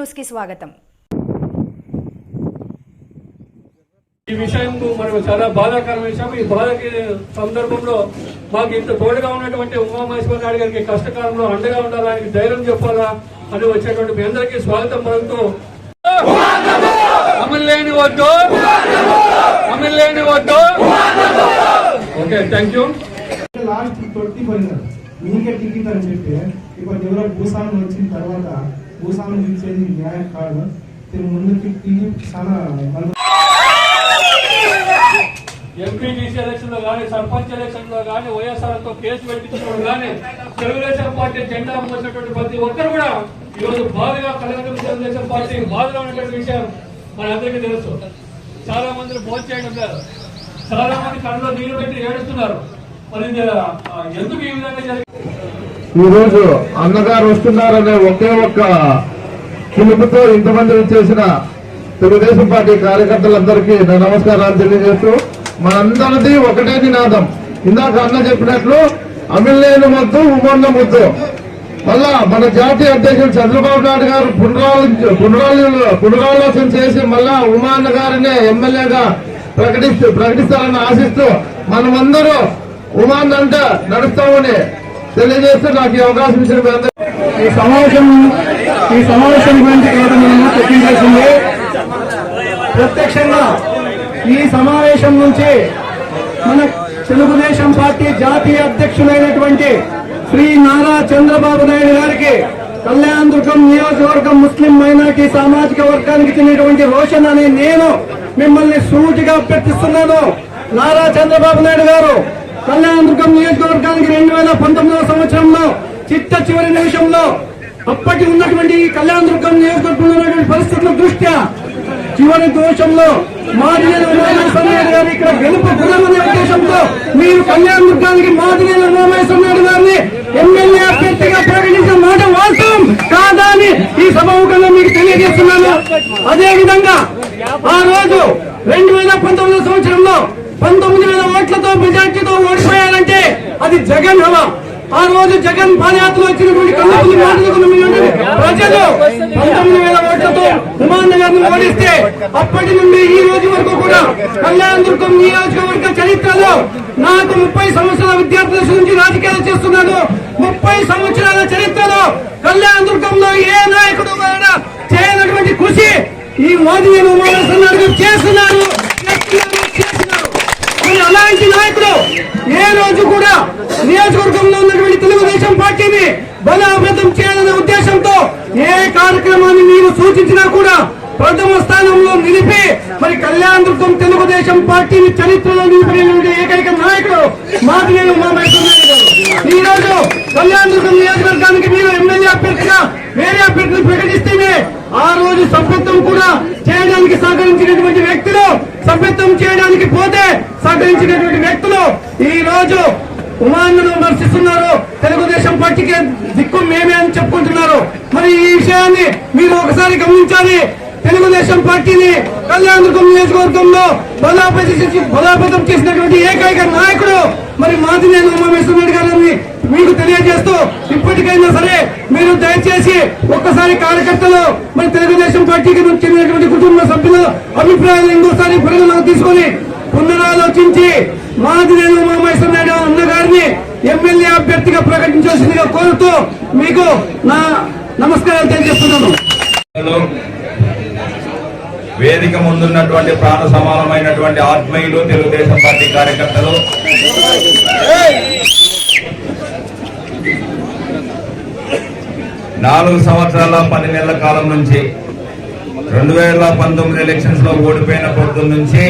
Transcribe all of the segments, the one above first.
న్యూస్కి స్వాగతం. ఈ విషయం మనకు చాలా బాధాకరమైన విషయం. ఈ బాధకి సందర్భంలో మాకు ఇంత తోడుగా ఉన్నటువంటి ఉమామహేశ్వర నాయుడు గారికి కష్టకాలంలో అండగా ఉండాలా ఆయనకి ధైర్యం చెప్పాలా అని వచ్చేటువంటి మీ అందరికీ స్వాగతం పలుకుతూ అమలు వద్దు. అమలు లేని వద్దు. Okay thank you last twenty పోయినారు మీకే టికెట్ అని చెప్పి ఇప్పుడు ఎవరో భూస్వామి వచ్చిన తర్వాత భూస్వామి ఇచ్చేది న్యాయం కాదు దీని ముందుకి చాలా ఎంపీటీసీ ఎలక్షన్లో కానీ సర్పంచ్ ఎలక్షన్లో కానీ వైఎస్ఆర్తో కేసు పెట్టించుకోవడం కానీ తెలుగుదేశం పార్టీ జెండా మోసినటువంటి ప్రతి ఒక్కరు కూడా ఈ రోజు బాధగా కలగడం తెలుగుదేశం పార్టీ బాధలో ఉన్నటువంటి విషయం మనందరికీ తెలుసు. చాలా మంది భోజనం చేయడం లేదు చాలా మంది కళ్ళలో నీళ్ళు పెట్టి ఏడుస్తున్నారు. మరి ఎందుకు ఈ విధంగా జరిగింది ఈ రోజు అన్నగారు వస్తున్నారనే ఒకే ఒక్క పిలుపుతో ఇంతమంది చేసిన తెలుగుదేశం పార్టీ కార్యకర్తలందరికీ నా నమస్కారాలు తెలియజేస్తూ మనందరిది ఒకటే నినాదం. ఇందాక అన్న చెప్పినట్లు అమిలేని ముద్దు ఉమ్మన్న ముద్దు. మళ్ళా మన జాతీయ అధ్యక్షుడు చంద్రబాబు నాయుడు గారు పునరాలో పునరాలో పునరాలోచన చేసి మళ్ళా ఉమాన్న గారిని ఎమ్మెల్యేగా ప్రకటిస్తూ ప్రకటిస్తారని ఆశిస్తూ మనమందరూ ఉమాన్ అంటే నడుస్తామని తెలియజేస్తూ నాకు ఈ అవకాశం ఇచ్చిన ఈ సమావేశం ఈ సమావేశం గురించి కేవలం మేము చర్చించాల్సింది ప్రత్యక్షంగా ఈ సమావేశం నుంచి మన తెలుగుదేశం పార్టీ జాతీయ అధ్యక్షులైనటువంటి శ్రీ నారా చంద్రబాబు నాయుడు గారికి కళ్యాణ్ దుర్గం నియోజకవర్గం ముస్లిం మైనార్టీ సామాజిక వర్గానికి చెందినటువంటి రోషన్ అనే నేను మిమ్మల్ని సూటిగా అభ్యర్థిస్తున్నాను. నారా చంద్రబాబు నాయుడు గారు కళ్యాణదుర్గం నియోజకవర్గానికి రెండు వేల పంతొమ్మిదవ సంవత్సరంలో చిట్ట చివరి నిమిషంలో అప్పటి ఉన్నటువంటి కళ్యాణదుర్గం నియోజకవర్గంలో ఉన్నటువంటి పరిస్థితుల దృష్ట్యా చివరి దోషంలో మాదినేని ఉమామేశ్వర గారు ఇక్కడ గెలుపు ఉద్దేశంతో మీరు కళ్యాణ దుర్గానికి మాదినేని ఉమామేశ్వర నాయుడు గారిని ఎమ్మెల్యే అభ్యర్థిగా ప్రకటించిన మాట వాస్తవం కాదా అని ఈ సభముఖంగా మీకు తెలియజేస్తున్నాను. అదే విధంగా ఆ రోజు రెండు వేల పంతొమ్మిదో సంవత్సరంలో పంతొమ్మిది వేల ఓట్లతో మెజార్టీతో ఓడిపోయారంటే అది జగన్ హవా. ఆ రోజు జగన్ పాదయాత్రలో వచ్చినటువంటి కన్నతులు మాటలకు ప్రజలు పంతొమ్మిది వేల ఓట్లతో ఉమాన్న గారిని ఓడిస్తే అప్పటి నుండి ఈ రోజు వరకు కూడా కళ్యాణ దుర్గం నియోజకవర్గ చరిత్రలో నాకు ముప్పై సంవత్సరాల విద్యార్థుల నుంచి రాజకీయాలు చేస్తున్నాను ముప్పై సంవత్సరాల చరిత్రలో కళ్యాణ దుర్గంలో ఏ నాయకుడు చేయనటువంటి కృషి ఈ మోదీ ఉమావేశ్వర చేస్తున్నారు చేస్తున్నారు, నాయకుడు ఏ రోజు కూడా నియోజకవర్గంలో ఉన్నటువంటి తెలుగుదేశం పార్టీని బలోపేతం చేయాలనే ఉద్దేశంతో ఏ కార్యక్రమాన్ని మీరు సూచించినా కూడా ప్రథమ స్థానంలో నిలిపి మరి కళ్యాణ్ తెలుగుదేశం పార్టీని చరిత్రలో నిలిపినటువంటి ఏకైక నాయకుడు మాదినేని ఉమామహేశ్వర నాయుడు గారు. ఈ రోజు కళ్యాణ్ నియోజకవర్గానికి మీరు ఎమ్మెల్యే అభ్యర్థిగా వేరే అభ్యర్థిని ప్రకటిస్తేనే ఆ రోజు సభ్యత్వం కూడా చేయడానికి సహకరించినటువంటి వ్యక్తులు సభ్యత్వం చేయడానికి పోతే సహకరించినటువంటి వ్యక్తులు ఈ రోజు ఉమాన్నను విమర్శిస్తున్నారు. తెలుగుదేశం పార్టీకి దిక్కు మేమే అని చెప్పుకుంటున్నారు. మరి ఈ విషయాన్ని మీరు ఒకసారి గమనించాలి. తెలుగుదేశం పార్టీని కళ్యాణదుర్గం నియోజకవర్గంలో బలోపేతం చేసి- చేసినటువంటి ఏకైక నాయకుడు మరి మాదినేని ఉమామేశ్వర నాయుడు గారిని మీకు తెలియజేస్తూ ఇప్పటికైనా సరే మీరు దయచేసి ఒక్కసారి కార్యకర్తలు మరి తెలుగుదేశం పార్టీకి చెందినటువంటి కుటుంబ సభ్యులు అభిప్రాయాలు ఇంకోసారి పరిగణలోకి తీసుకొని పునరాలోచించి మాదినేని ఉమామేశ్వర నాయుడు అన్న గారిని ఎమ్మెల్యే అభ్యర్థిగా ప్రకటించాల్సిందిగా కోరుతూ మీకు నా నమస్కారాలు తెలియజేస్తున్నాను. వేదిక ముందున్నటువంటి ప్రాణ సమానమైనటువంటి ఆత్మీయులు తెలుగుదేశం పార్టీ కార్యకర్తలు. నాలుగు సంవత్సరాల పది నెలల కాలం నుంచి రెండు వేల పంతొమ్మిది ఎలక్షన్స్లో ఓడిపోయిన పొద్దు నుంచి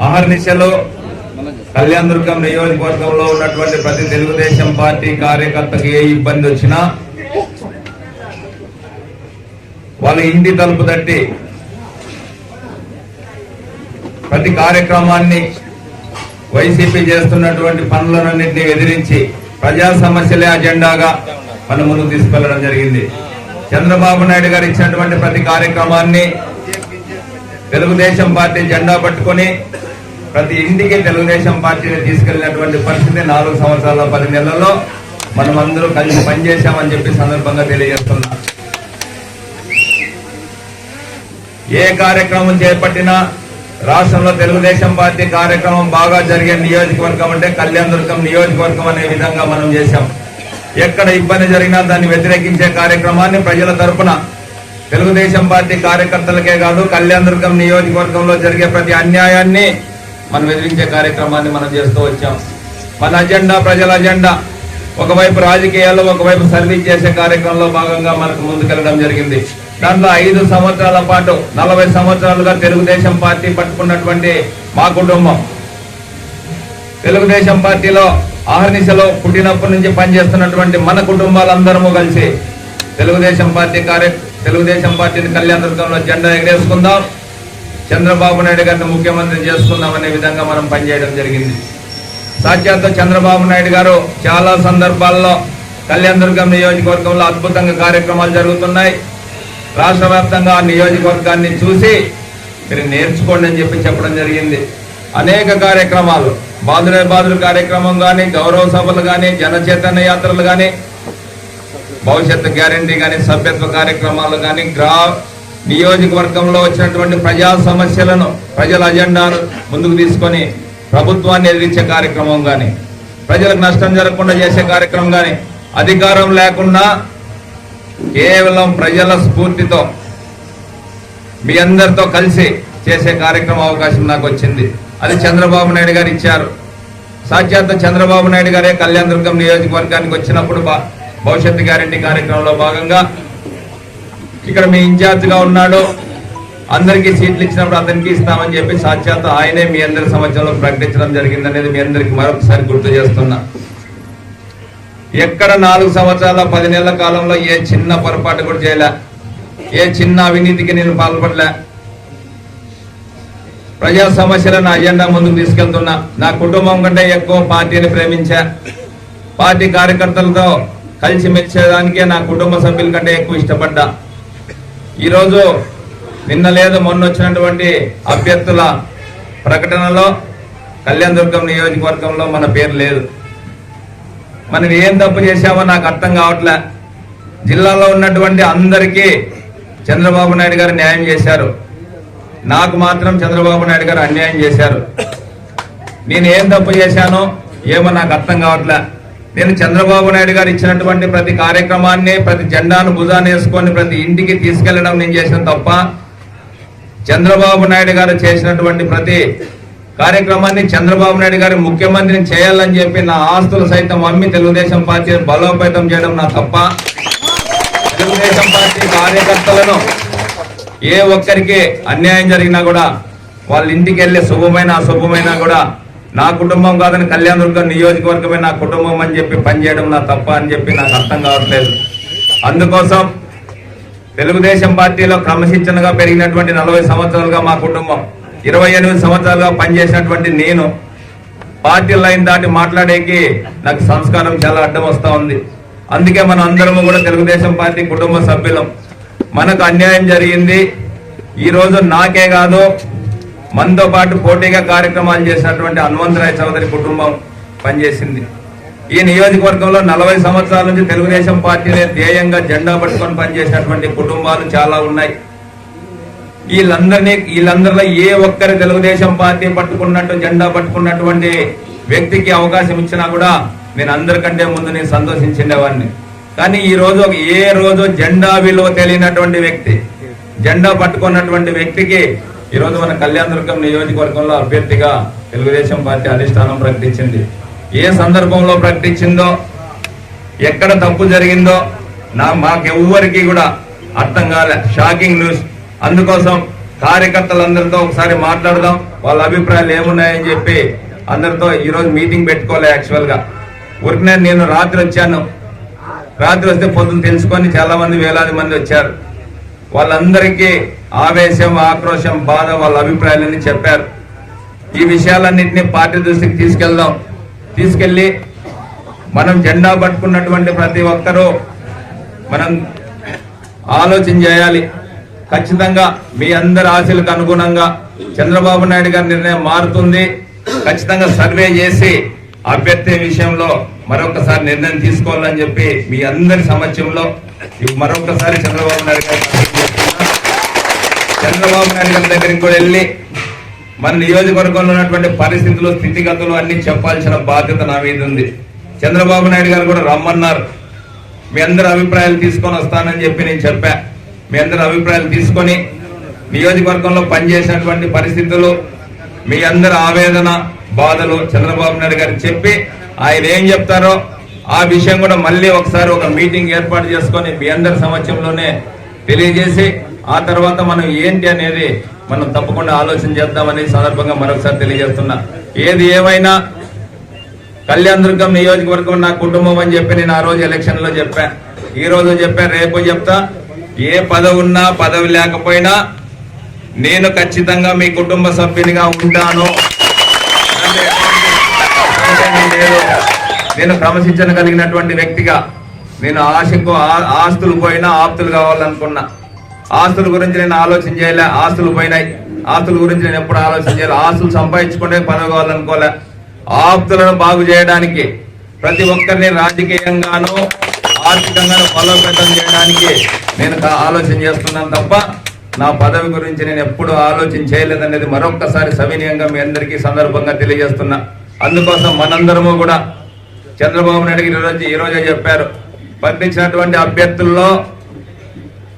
అహర్నిశలో కళ్యాణ్ దుర్గం నియోజకవర్గంలో ఉన్నటువంటి ప్రతి తెలుగుదేశం పార్టీ కార్యకర్తకు ఏ ఇబ్బంది వచ్చినా వాళ్ళ ఇంటి తలుపు తట్టి ప్రతి కార్యక్రమాన్ని వైసీపీ చేస్తున్నటువంటి పనులన్నింటినీ ఎదిరించి ప్రజా సమస్యలే అజెండాగా మన ముందుకు తీసుకెళ్ళడం జరిగింది. చంద్రబాబు నాయుడు గారు ఇచ్చినటువంటి ప్రతి కార్యక్రమాన్ని తెలుగుదేశం పార్టీ జెండా పట్టుకొని ప్రతి ఇంటికి తెలుగుదేశం పార్టీని తీసుకెళ్ళినటువంటి పరిస్థితి నాలుగు సంవత్సరాల పది నెలల్లో మనం అందరూ కలిసి పనిచేశామని చెప్పి సందర్భంగా తెలియజేస్తున్నాం. ఏ కార్యక్రమం చేపట్టినా రాష్ట్రంలో తెలుగుదేశం పార్టీ కార్యక్రమం బాగా జరిగే నియోజకవర్గం అంటే కళ్యాణదుర్గం నియోజకవర్గం అనే విధంగా మనం చేశాం. ఎక్కడ ఇబ్బంది జరిగినా దాన్ని వ్యతిరేకించే కార్యక్రమాన్ని ప్రజల తరపున తెలుగుదేశం పార్టీ కార్యకర్తలకే కాదు కళ్యాణదుర్గం నియోజకవర్గంలో జరిగే ప్రతి అన్యాయాన్ని మనం ఎదిరించే కార్యక్రమాన్ని మనం చేస్తూ వచ్చాం. మన అజెండా ప్రజల అజెండా. ఒకవైపు రాజకీయాల్లో ఒకవైపు సర్వీస్ చేసే కార్యక్రమంలో భాగంగా మనకు ముందుకెళ్ళడం జరిగింది. దాంట్లో ఐదు సంవత్సరాల పాటు నలభై సంవత్సరాలుగా తెలుగుదేశం పార్టీ పట్టుకున్నటువంటి మా కుటుంబం. తెలుగుదేశం పార్టీలో ఆహర్నిశలో పుట్టినప్పటి నుంచి పనిచేస్తున్నటువంటి మన కుటుంబాలందరము కలిసి తెలుగుదేశం పార్టీ కార్య తెలుగుదేశం పార్టీని కళ్యాణదుర్గంలో జెండా ఎగరేసుకుందాం. చంద్రబాబు నాయుడు గారిని ముఖ్యమంత్రి చేసుకుందాం అనే విధంగా మనం పనిచేయడం జరిగింది. సాక్షాత్తు చంద్రబాబు నాయుడు గారు చాలా సందర్భాల్లో కళ్యాణదుర్గం నియోజకవర్గంలో అద్భుతంగా కార్యక్రమాలు జరుగుతున్నాయి. రాష్ట్ర వ్యాప్తంగా ఆ నియోజకవర్గాన్ని చూసి మీరు నేర్చుకోండి అని చెప్పి చెప్పడం జరిగింది. అనేక కార్యక్రమాలు బాదురే కార్యక్రమం కానీ గౌరవ సభలు కానీ జనచైతన్య యాత్రలు కానీ భవిష్యత్తు గ్యారంటీ కానీ సభ్యత్వ కార్యక్రమాలు కానీ గ్రా నియోజకవర్గంలో వచ్చినటువంటి ప్రజా సమస్యలను ప్రజల అజెండాను ముందుకు తీసుకొని ప్రభుత్వాన్ని ఎదిరించే కార్యక్రమం కానీ ప్రజలకు నష్టం జరగకుండా చేసే కార్యక్రమం కానీ అధికారం లేకుండా కేవలం ప్రజల స్ఫూర్తితో మీ అందరితో కలిసి చేసే కార్యక్రమం అవకాశం నాకు వచ్చింది. అది చంద్రబాబు నాయుడు గారు ఇచ్చారు. సాక్షాత్ చంద్రబాబు నాయుడు గారే కళ్యాణ దుర్గం నియోజకవర్గానికి వచ్చినప్పుడు బా- భవిష్యత్తు గ్యారంటీ కార్యక్రమంలో భాగంగా ఇక్కడ మీ ఇన్ఛార్జ్గా ఉన్నాడు. అందరికీ సీట్లు ఇచ్చినప్పుడు అతనికి ఇస్తామని చెప్పి సాక్షాత్ ఆయనే మీ అందరి సమక్షంలో ప్రకటించడం జరిగిందనేది మీ అందరికి మరొకసారి గుర్తు చేస్తున్నా. ఎక్కడ నాలుగు సంవత్సరాల పది నెలల కాలంలో ఏ చిన్న పొరపాటు కూడా చేయలే. ఏ చిన్న అవినీతికి నేను పాల్పడలే. ప్రజా సమస్యలను అజెండా ముందుకు తీసుకెళ్తున్నా. నా కుటుంబం కంటే ఎక్కువ పార్టీని ప్రేమించా. పార్టీ కార్యకర్తలతో కలిసి మెచ్చేదానికే నా కుటుంబ సభ్యుల కంటే ఎక్కువ ఇష్టపడ్డా. ఈరోజు నిన్న లేదు మొన్న వచ్చినటువంటి అభ్యర్థుల ప్రకటనలో కళ్యాణదుర్గం నియోజకవర్గంలో మన పేరు లేదు. మనం ఏం తప్పు చేశామో నాకు అర్థం కావట్లే. జిల్లాలో ఉన్నటువంటి అందరికీ చంద్రబాబు నాయుడు గారు న్యాయం చేశారు. నాకు మాత్రం చంద్రబాబు నాయుడు గారు అన్యాయం చేశారు. నేను ఏం తప్పు చేశానో ఏమో నాకు అర్థం కావట్లే. నేను చంద్రబాబు నాయుడు గారు ఇచ్చినటువంటి ప్రతి కార్యక్రమాన్ని ప్రతి జెండాను భుజాన్ని వేసుకొని ప్రతి ఇంటికి తీసుకెళ్ళడం నేను చేసిన తప్ప చంద్రబాబు నాయుడు గారు చేసినటువంటి ప్రతి కార్యక్రమాన్ని చంద్రబాబు నాయుడు గారి ముఖ్యమంత్రిని చేయాలని చెప్పి నా ఆస్తులు సైతం అమ్మి తెలుగుదేశం పార్టీ బలోపేతం చేయడం నా తప్ప తెలుగుదేశం పార్టీ కార్యకర్తలను ఏ ఒక్కరికి అన్యాయం జరిగినా కూడా వాళ్ళ ఇంటికి వెళ్ళే శుభమైన అశుభమైన కూడా నా కుటుంబం కాదని కళ్యాణ దుర్గం నియోజకవర్గమే నా కుటుంబం అని చెప్పి పనిచేయడం నా తప్ప అని చెప్పి నాకు అర్థం కావట్లేదు. అందుకోసం తెలుగుదేశం పార్టీలో క్రమశిక్షణగా పెరిగినటువంటి నలభై సంవత్సరాలుగా మా కుటుంబం ఇరవై ఎనిమిది సంవత్సరాలుగా పనిచేసినటువంటి నేను పార్టీ లైన్ దాటి మాట్లాడేకి నాకు సంస్కారం చాలా అడ్డం వస్తూ ఉంది. అందుకే మనం అందరము కూడా తెలుగుదేశం పార్టీ కుటుంబ సభ్యులం. మనకు అన్యాయం జరిగింది. ఈరోజు నాకే కాదు మనతో పాటు పోటీగా కార్యక్రమాలు చేసినటువంటి హనుమంతరాయ చౌదరి కుటుంబం పనిచేసింది. ఈ నియోజకవర్గంలో నలభై సంవత్సరాల నుంచి తెలుగుదేశం పార్టీనే ధ్యేయంగా జెండా పట్టుకొని పనిచేసినటువంటి కుటుంబాలు చాలా ఉన్నాయి. వీళ్ళందరినీ వీళ్ళందరిలో ఏ ఒక్కరి తెలుగుదేశం పార్టీ పట్టుకున్నట్టు జెండా పట్టుకున్నటువంటి వ్యక్తికి అవకాశం ఇచ్చినా కూడా నేను అందరికంటే ముందు నేను సంతోషించిండేవాడిని. కానీ ఈ రోజు ఒక ఏ రోజు జెండా విలువ తెలియనటువంటి వ్యక్తి జెండా పట్టుకున్నటువంటి వ్యక్తికి ఈ రోజు మన కళ్యాణదుర్గం నియోజకవర్గంలో అభ్యర్థిగా తెలుగుదేశం పార్టీ అధిష్టానం ప్రకటించింది. ఏ సందర్భంలో ప్రకటించిందో ఎక్కడ తప్పు జరిగిందో నా మాకెవ్వరికి కూడా అర్థం కాలే. Shocking news. అందుకోసం కార్యకర్తలందరితో ఒకసారి మాట్లాడదాం. వాళ్ళ అభిప్రాయాలు ఏమున్నాయని చెప్పి అందరితో ఈరోజు మీటింగ్ పెట్టుకోలే యాక్చువల్గా. గా నేను రాత్రి వచ్చాను. రాత్రి వస్తే పొద్దున తెలుసుకొని చాలా మంది వేలాది మంది వచ్చారు. వాళ్ళందరికీ ఆవేశం ఆక్రోశం బాధ వాళ్ళ అభిప్రాయాలన్నీ చెప్పారు. ఈ విషయాలన్నింటినీ పార్టీ దృష్టికి తీసుకెళ్దాం. తీసుకెళ్ళి మనం జెండా పట్టుకున్నటువంటి ప్రతి ఒక్కరూ మనం ఆలోచన చేయాలి. ఖచ్చితంగా మీ అందరి ఆశలకు అనుగుణంగా చంద్రబాబు నాయుడు గారి నిర్ణయం మారుతుంది. ఖచ్చితంగా సర్వే చేసి అభ్యర్థి విషయంలో మరొకసారి నిర్ణయం తీసుకోవాలని చెప్పి మీ అందరి సమక్షంలో మరొకసారి చంద్రబాబు నాయుడు గారు చంద్రబాబు నాయుడు గారి దగ్గరికి కూడా వెళ్ళి మన నియోజకవర్గంలో ఉన్నటువంటి పరిస్థితులు స్థితిగతులు అన్ని చెప్పాల్సిన బాధ్యత నా మీద ఉంది. చంద్రబాబు నాయుడు గారు కూడా రమ్మన్నారు. మీ అందరి అభిప్రాయాలు తీసుకొని వస్తానని చెప్పి నేను చెప్పా. మీ అందరి అభిప్రాయాలు తీసుకొని నియోజకవర్గంలో పనిచేసినటువంటి పరిస్థితులు మీ అందరి ఆవేదన బాధలు చంద్రబాబు నాయుడు గారు చెప్పి ఆయన ఏం చెప్తారో ఆ విషయం కూడా మళ్ళీ ఒకసారి ఒక మీటింగ్ ఏర్పాటు చేసుకొని మీ అందరి సమక్షంలోనే తెలియజేసి ఆ తర్వాత మనం ఏంటి అనేది మనం తప్పకుండా ఆలోచన చేద్దామని సందర్భంగా మరొకసారి తెలియజేస్తున్నా. ఏది ఏమైనా కళ్యాణ్ దుర్గం నియోజకవర్గం నా కుటుంబం అని చెప్పి నేను ఆ రోజు ఎలక్షన్లో చెప్పా. ఈ రోజు చెప్పా రేపు చెప్తా. ఏ పదవి ఉన్నా పదవి లేకపోయినా నేను ఖచ్చితంగా మీ కుటుంబ సభ్యునిగా ఉంటాను. నేను క్రమశిక్షణ కలిగినటువంటి వ్యక్తిగా నేను ఆశకు ఆ- ఆస్తులు పోయినా ఆప్తులు కావాలనుకున్నా. ఆస్తుల గురించి నేను ఆలోచన చేయలే ఆస్తులు పోయినాయి. ఆస్తుల గురించి నేను ఎప్పుడు ఆలోచన చేయాలి. ఆస్తులు సంపాదించుకుంటే పదవి కావాలనుకోలే. ఆప్తులను బాగు చేయడానికి ప్రతి ఒక్కరిని రాజకీయంగాను ఆర్థికంగాను బలోపేతం చేయడానికి నేను ఆలోచన చేస్తున్నాను తప్ప నా పదవి గురించి నేను ఎప్పుడు ఆలోచన చేయలేదనేది మరొక్కసారి సవినీయంగా మీ అందరికీ సందర్భంగా తెలియజేస్తున్నా. అందుకోసం మనందరము కూడా చంద్రబాబు నాయుడు ఈరోజు ఈరోజే చెప్పారు పంపించినటువంటి అభ్యర్థుల్లో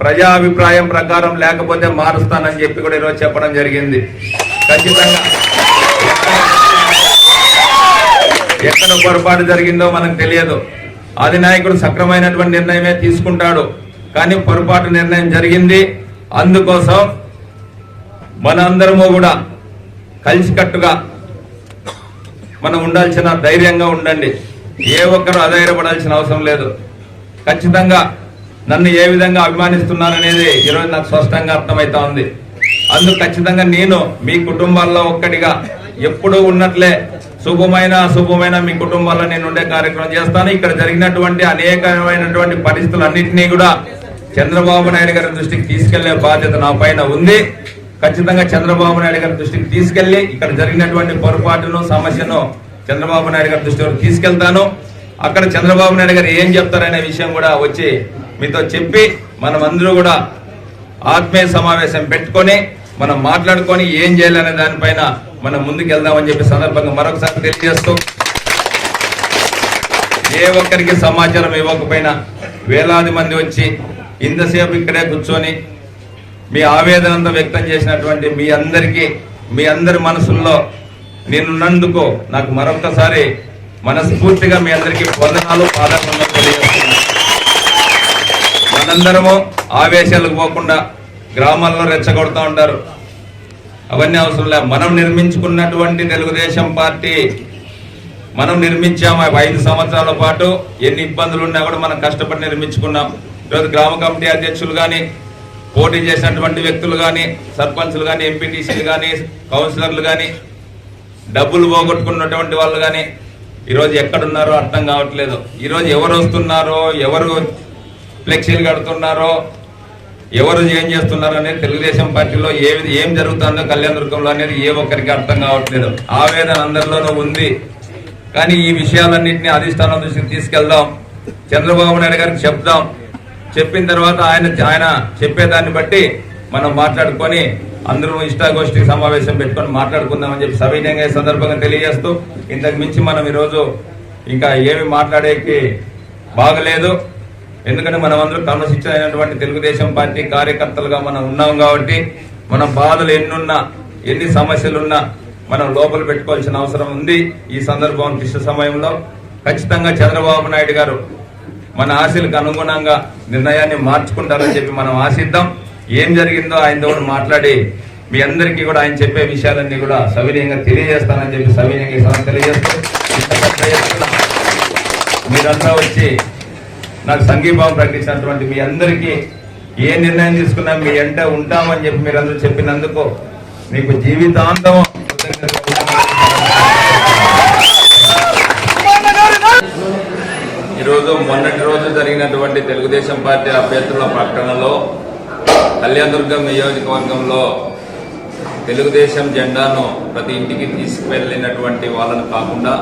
ప్రజా అభిప్రాయం ప్రకారం లేకపోతే మారుస్తానని చెప్పి కూడా ఈరోజు చెప్పడం జరిగింది. ఖచ్చితంగా ఎక్కడ పొరపాటు జరిగిందో మనకు తెలియదు. అధినాయకుడు సక్రమైనటువంటి నిర్ణయమే తీసుకుంటాడు. కానీ పొరపాటు నిర్ణయం జరిగింది. అందుకోసం మనందరము కూడా కలిసికట్టుగా మనం ఉండాల్సిన ధైర్యంగా ఉండండి. ఏ ఒక్కరు అధైర్యపడాల్సిన అవసరం లేదు. ఖచ్చితంగా నన్ను ఏ విధంగా అభిమానిస్తున్నారనేది ఈరోజు నాకు స్పష్టంగా అర్థమవుతా ఉంది. అందుకు ఖచ్చితంగా నేను మీ కుటుంబాల్లో ఒక్కటిగా ఎప్పుడూ ఉన్నట్లే శుభమైన అశుభమైన మీ కుటుంబాల్లో నేను ఉండే కార్యక్రమం చేస్తాను. ఇక్కడ జరిగినటువంటి అనేకమైనటువంటి పరిస్థితులన్నింటినీ కూడా చంద్రబాబు నాయుడు గారి దృష్టికి తీసుకెళ్ళే బాధ్యత నా పైన ఉంది. ఖచ్చితంగా చంద్రబాబు నాయుడు గారి దృష్టికి తీసుకెళ్ళి ఇక్కడ జరిగినటువంటి పొరపాటును సమస్యను చంద్రబాబు నాయుడు గారి దృష్టి వరకు తీసుకెళ్తాను. అక్కడ చంద్రబాబు నాయుడు గారు ఏం చెప్తారనే విషయం కూడా వచ్చి మీతో చెప్పి మనమందరూ కూడా ఆత్మీయ సమావేశం పెట్టుకొని మనం మాట్లాడుకొని ఏం చేయాలనే దానిపైన మనం ముందుకు వెళ్దామని చెప్పి సందర్భంగా మరొకసారి తెలియజేస్తూ ఏ ఒక్కరికి సమాచారం ఇవ్వకపోయినా వేలాది మంది వచ్చి ఇంతసేపు ఇక్కడే కూర్చొని మీ ఆవేదనంతో వ్యక్తం చేసినటువంటి మీ అందరికీ మీ అందరి మనసుల్లో నేనున్నందుకు నాకు మరొకసారి మనస్ఫూర్తిగా మీ అందరికీ వందనాలు పాదకంగా తెలియజేస్తున్నాను. మనందరము ఆవేశాలకు పోకుండా గ్రామాల్లో రెచ్చగొడుతూ ఉంటారు. అవన్నీ అవసరం లేదు మనం నిర్మించుకున్నటువంటి తెలుగుదేశం పార్టీ మనం నిర్మించాము ఐదు సంవత్సరాల పాటు ఎన్ని ఇబ్బందులు ఉన్నా కూడా మనం కష్టపడి నిర్మించుకున్నాం. ఈరోజు గ్రామ కమిటీ అధ్యక్షులు కానీ పోటీ చేసినటువంటి వ్యక్తులు కానీ సర్పంచ్లు కానీ ఎంపీటీసీలు కానీ కౌన్సిలర్లు కానీ డబ్బులు పోగొట్టుకున్నటువంటి వాళ్ళు కానీ ఈరోజు ఎక్కడున్నారో అర్థం కావట్లేదు. ఈరోజు ఎవరు వస్తున్నారో ఎవరు ఫ్లెక్సీలు కడుతున్నారో ఎవరు ఏం చేస్తున్నారో అనేది తెలుగుదేశం పార్టీలో ఏ ఏం జరుగుతుందో కళ్యాణదుర్గంలో అనేది ఏ ఒక్కరికి అర్థం కావట్లేదు. ఆవేదన అందరిలోనూ ఉంది. కానీ ఈ విషయాలన్నింటినీ అధిష్టానం దృష్టికి తీసుకెళ్దాం. చంద్రబాబు నాయుడు గారికి చెప్దాం. చెప్పిన తర్వాత ఆయన ఆయన చెప్పేదాన్ని బట్టి మనం మాట్లాడుకొని అందరూ ఇష్టాగోష్ఠి సమావేశం పెట్టుకొని మాట్లాడుకుందామని చెప్పి సవినయంగా ఈ సందర్భంగా తెలియజేస్తూ ఇంతకు మించి మనం ఈరోజు ఇంకా ఏమి మాట్లాడేకి బాగలేదు. ఎందుకంటే మనం అందరూ క్రమశిక్షణైనటువంటి తెలుగుదేశం పార్టీ కార్యకర్తలుగా మనం ఉన్నాం కాబట్టి మన బాధలు ఎన్నున్నా ఎన్ని సమస్యలున్నా మనం లోపల పెట్టుకోవాల్సిన అవసరం ఉంది ఈ సందర్భం క్లిష్ట సమయంలో. ఖచ్చితంగా చంద్రబాబు నాయుడు గారు మన ఆశలకు అనుగుణంగా నిర్ణయాన్ని మార్చుకుంటారని చెప్పి మనం ఆశిద్దాం. ఏం జరిగిందో ఆయనతో కూడా మాట్లాడి మీ అందరికీ కూడా ఆయన చెప్పే విషయాలన్నీ కూడా సవినీయంగా తెలియజేస్తానని చెప్పి సవినీయంగా ఈ తెలియజేస్తూ మీరంతా వచ్చి నాకు సంఘీభావం ప్రకటించినటువంటి మీ అందరికీ ఏ నిర్ణయం తీసుకున్నా మీ ఎంట ఉంటామని చెప్పి మీరందరూ చెప్పినందుకు మీకు జీవితాంతం ఈరోజు మొన్నటి రోజు జరిగినటువంటి తెలుగుదేశం పార్టీ అభ్యర్థుల ప్రకటనలో కళ్యాణదుర్గం నియోజకవర్గంలో తెలుగుదేశం జెండాను ప్రతి ఇంటికి తీసుకువెళ్ళినటువంటి వాళ్ళను కాకుండా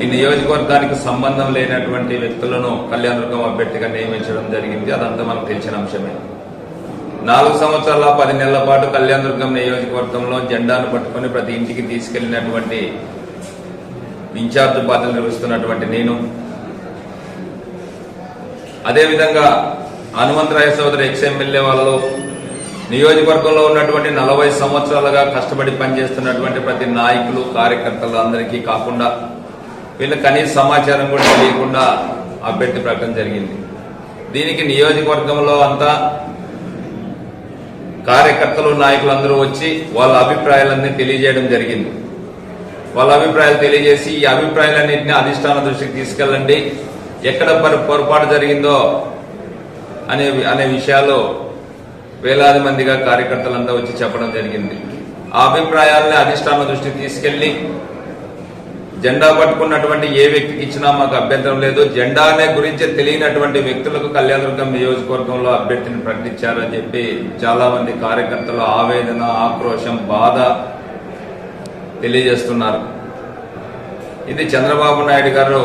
ఈ నియోజకవర్గానికి సంబంధం లేనటువంటి వ్యక్తులను కళ్యాణదుర్గం అభ్యర్థిగా నియమించడం జరిగింది. అదంతా మనకు తెలిసిన అంశమే. నాలుగు సంవత్సరాల పది నెలల పాటు కళ్యాణదుర్గం నియోజకవర్గంలో జెండాను పట్టుకొని ప్రతి ఇంటికి తీసుకెళ్ళినటువంటి ఇన్ఛార్జ్ బాధ్యతలు నిర్వహిస్తున్నటువంటి నేను అదేవిధంగా హనుమంతరాయ సోదరి ఎక్స్ఎమ్మెల్యే వాళ్ళు నియోజకవర్గంలో ఉన్నటువంటి నలభై సంవత్సరాలుగా కష్టపడి పనిచేస్తున్నటువంటి ప్రతి నాయకులు కార్యకర్తలు అందరికీ కాకుండా వీళ్ళ కనీస సమాచారం కూడా తెలియకుండా అభ్యర్థి ప్రకటన జరిగింది. దీనికి నియోజకవర్గంలో అంతా కార్యకర్తలు నాయకులు అందరూ వచ్చి వాళ్ళ అభిప్రాయాలన్నీ తెలియజేయడం జరిగింది. వాళ్ళ అభిప్రాయాలు తెలియజేసి ఈ అభిప్రాయాలన్నింటినీ అధిష్టాన దృష్టికి తీసుకెళ్ళండి. ఎక్కడ పొరపాటు జరిగిందో అనే అనే విషయాలు వేలాది మందిగా కార్యకర్తలంతా వచ్చి చెప్పడం జరిగింది. ఆ అభిప్రాయాలని అధిష్టాన దృష్టికి తీసుకెళ్ళి జెండా పట్టుకున్నటువంటి ఏ వ్యక్తికి ఇచ్చినా మాకు అభ్యంతరం లేదు. జెండా అనే గురించి తెలియనటువంటి వ్యక్తులకు కళ్యాణదుర్గం నియోజకవర్గంలో అభ్యర్థిని ప్రకటించారని చెప్పి చాలా మంది కార్యకర్తలు ఆవేదన ఆక్రోశం బాధ తెలియజేస్తున్నారు. ఇది చంద్రబాబు నాయుడు గారు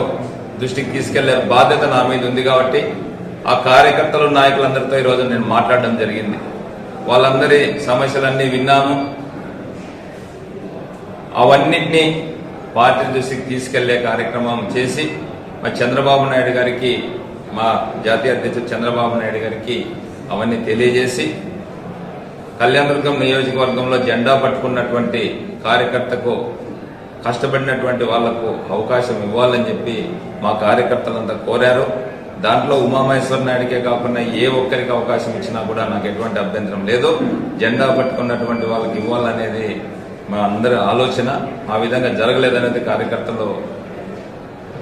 దృష్టికి తీసుకెళ్ళే బాధ్యత నా మీద ఉంది కాబట్టి ఆ కార్యకర్తలు నాయకులందరితో ఈరోజు నేను మాట్లాడడం జరిగింది. వాళ్ళందరి సమస్యలన్నీ విన్నాము అవన్నిటినీ పార్టీ దృష్టికి తీసుకెళ్ళే కార్యక్రమం చేసి మా చంద్రబాబు నాయుడు గారికి మా జాతీయ అధ్యక్షుడు చంద్రబాబు నాయుడు గారికి అవన్నీ తెలియజేసి కళ్యాణదుర్గం నియోజకవర్గంలో జెండా పట్టుకున్నటువంటి కార్యకర్తకు కష్టపడినటువంటి వాళ్ళకు అవకాశం ఇవ్వాలని చెప్పి మా కార్యకర్తలంతా కోరారు. దాంట్లో ఉమామహేశ్వర నాయుడికే కాకుండా ఏ ఒక్కరికి అవకాశం ఇచ్చినా కూడా నాకు ఎటువంటి అభ్యంతరం లేదు. జెండా పట్టుకున్నటువంటి వాళ్ళకి ఇవ్వాలనేది మా అందరి ఆలోచన. ఆ విధంగా జరగలేదనేది కార్యకర్తలు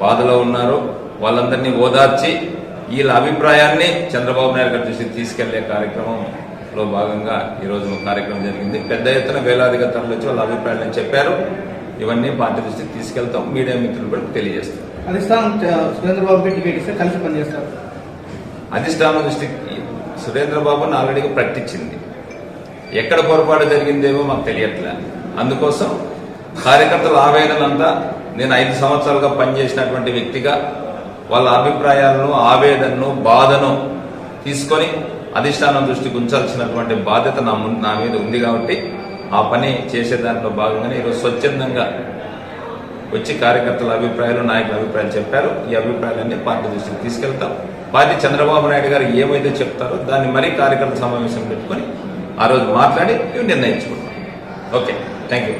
బాధలో ఉన్నారు. వాళ్ళందరినీ ఓదార్చి వీళ్ళ అభిప్రాయాన్ని చంద్రబాబు నాయుడు గారి దృష్టికి తీసుకెళ్ళే కార్యక్రమంలో భాగంగా ఈ రోజు కార్యక్రమం జరిగింది. పెద్ద ఎత్తున వేలాదిగా తరలించి వాళ్ళ అభిప్రాయాలను చెప్పారు. ఇవన్నీ పార్టీ దృష్టికి తీసుకెళ్తాం. మీడియా మిత్రులు కూడా తెలియజేస్తాం అధిష్టానం ఇస్తే కలిసి పనిచేస్తారు. అధిష్టానం దృష్టికి సురేంద్రబాబు ఆల్రెడీ ప్రకటించింది. ఎక్కడ పొరపాటు జరిగిందేమో మాకు తెలియట్లే. అందుకోసం కార్యకర్తల ఆవేదన అంతా నేను ఐదు సంవత్సరాలుగా పనిచేసినటువంటి వ్యక్తిగా వాళ్ళ అభిప్రాయాలను ఆవేదనను బాధను తీసుకొని అధిష్టానం దృష్టికి ఉంచాల్సినటువంటి బాధ్యత నా ముందు నా మీద ఉంది కాబట్టి ఆ పని చేసే దాంట్లో భాగంగానే ఈరోజు స్వచ్ఛందంగా వచ్చి కార్యకర్తల అభిప్రాయాలు నాయకుల అభిప్రాయాలు చెప్పారు. ఈ అభిప్రాయాలన్నీ పార్టీ దృష్టికి తీసుకెళ్తాం. పార్టీ చంద్రబాబు నాయుడు గారు ఏమైతే చెప్తారో దాన్ని మరీ కార్యకర్త సమావేశం పెట్టుకొని ఆ రోజు మాట్లాడి ఇవి నిర్ణయించుకుంటాం. Okay thank you